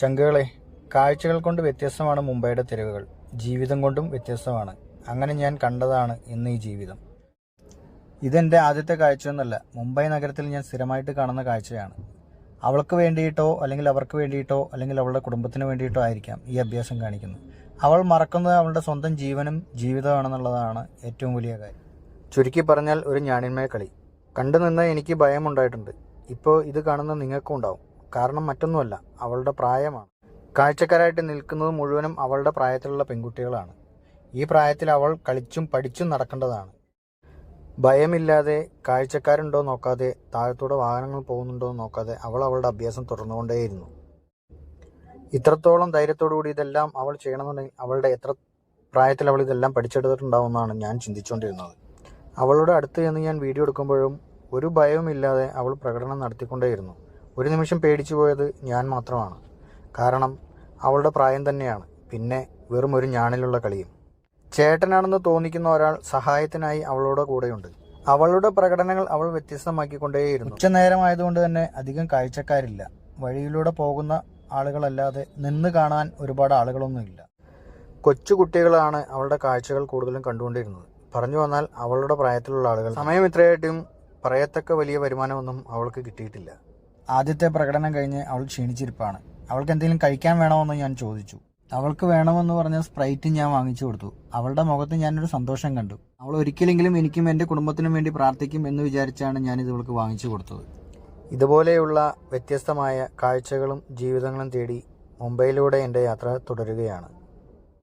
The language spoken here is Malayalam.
ചങ്കുകളെ കാഴ്ചകൾ കൊണ്ട് വ്യത്യസ്തമാണ് മുംബൈയുടെ തെരുവുകൾ. ജീവിതം കൊണ്ടും വ്യത്യസ്തമാണ്. അങ്ങനെ ഞാൻ കണ്ടതാണ് ഇന്ന് ഈ ജീവിതം. ഇതെന്റെ ആദ്യത്തെ കാഴ്ചയൊന്നുമല്ല മുംബൈ നഗരത്തിൽ ഞാൻ സ്ഥിരമായിട്ട് കാണുന്ന കാഴ്ചയാണ്. അവൾക്ക് വേണ്ടിയിട്ടോ അല്ലെങ്കിൽ അവർക്ക് വേണ്ടിയിട്ടോ അല്ലെങ്കിൽ അവളുടെ കുടുംബത്തിന് വേണ്ടിയിട്ടോ ആയിരിക്കാം ഈ അഭ്യാസം കാണിക്കുന്നത്. അവൾ മറക്കുന്നത് അവളുടെ സ്വന്തം ജീവനും ജീവിതമാണെന്നുള്ളതാണ് ഏറ്റവും വലിയ കാര്യം. ചുരുക്കി പറഞ്ഞാൽ ഒരു ഞാണിന്മയ കളി. കണ്ടു നിന്ന് എനിക്ക് ഭയമുണ്ടായിട്ടുണ്ട് ഇപ്പോൾ ഇത് കാണുന്ന നിങ്ങൾക്കും ഉണ്ടാവും. കാരണം മറ്റൊന്നുമല്ല അവളുടെ പ്രായമാണ്. കാഴ്ചക്കാരായിട്ട് നിൽക്കുന്നത് മുഴുവനും അവളുടെ പ്രായത്തിലുള്ള പെൺകുട്ടികളാണ്. ഈ പ്രായത്തിൽ അവൾ കളിച്ചും പഠിച്ചും നടക്കേണ്ടതാണ്. ഭയമില്ലാതെ കാഴ്ചക്കാരുണ്ടോ നോക്കാതെ താഴത്തൂടെ വാഹനങ്ങൾ പോകുന്നുണ്ടോ നോക്കാതെ അവൾ അവളുടെ അഭ്യാസം തുടർന്നുകൊണ്ടേയിരുന്നു. ഇത്രത്തോളം ധൈര്യത്തോടുകൂടി ഇതെല്ലാം അവൾ ചെയ്യണമെന്നുണ്ടെങ്കിൽ അവളുടെ എത്ര പ്രായത്തിൽ അവൾ ഇതെല്ലാം പഠിച്ചെടുത്തിട്ടുണ്ടാവുമെന്നാണ് ഞാൻ ചിന്തിച്ചുകൊണ്ടിരുന്നത്. അവളുടെ അടുത്ത് ചെന്ന് ഞാൻ വീഡിയോ എടുക്കുമ്പോഴും ഒരു ഭയവുമില്ലാതെ അവൾ പ്രകടനം നടത്തിക്കൊണ്ടേയിരുന്നു. ഒരു നിമിഷം പേടിച്ചു പോയത് ഞാൻ മാത്രമാണ്. കാരണം അവളുടെ പ്രായം തന്നെയാണ്. പിന്നെ വെറും ഒരു ഞാണിലുള്ള കളിയും. ചേട്ടനാണെന്ന് തോന്നിക്കുന്ന ഒരാൾ സഹായത്തിനായി അവളുടെ കൂടെയുണ്ട്. അവളുടെ പ്രകടനങ്ങൾ അവൾ വ്യത്യസ്തമാക്കിക്കൊണ്ടേയിരുന്നു. ഉച്ചനേരമായതുകൊണ്ട് തന്നെ അധികം കാഴ്ചക്കാരില്ല. വഴിയിലൂടെ പോകുന്ന ആളുകളല്ലാതെ നിന്ന് കാണാൻ ഒരുപാട് ആളുകളൊന്നുമില്ല. കൊച്ചുകുട്ടികളാണ് അവളുടെ കാഴ്ചകൾ കൂടുതലും കണ്ടുകൊണ്ടിരുന്നത്. പറഞ്ഞു വന്നാൽ അവളുടെ പ്രായത്തിലുള്ള ആളുകൾ. സമയം ഇത്രയായിട്ടും പറയത്തക്ക വലിയ വരുമാനമൊന്നും അവൾക്ക് കിട്ടിയിട്ടില്ല. ആദ്യത്തെ പ്രകടനം കഴിഞ്ഞ് അവൾ ക്ഷീണിച്ചിരിപ്പാണ്. അവൾക്ക് എന്തെങ്കിലും കഴിക്കാൻ വേണമെന്ന് ഞാൻ ചോദിച്ചു. അവൾക്ക് വേണമെന്ന് പറഞ്ഞ സ്പ്രൈറ്റ് ഞാൻ വാങ്ങിച്ചു കൊടുത്തു. അവളുടെ മുഖത്ത് ഞാനൊരു സന്തോഷം കണ്ടു. അവൾ ഒരിക്കലെങ്കിലും എനിക്കും എന്റെ കുടുംബത്തിനും വേണ്ടി പ്രാർത്ഥിക്കും എന്ന് വിചാരിച്ചാണ് ഞാൻ ഇത് ഇവൾക്ക് വാങ്ങിച്ചു കൊടുത്തത്. ഇതുപോലെയുള്ള വ്യത്യസ്തമായ കാഴ്ചകളും ജീവിതങ്ങളും തേടി മുംബൈയിലൂടെ എന്റെ യാത്ര തുടരുകയാണ്.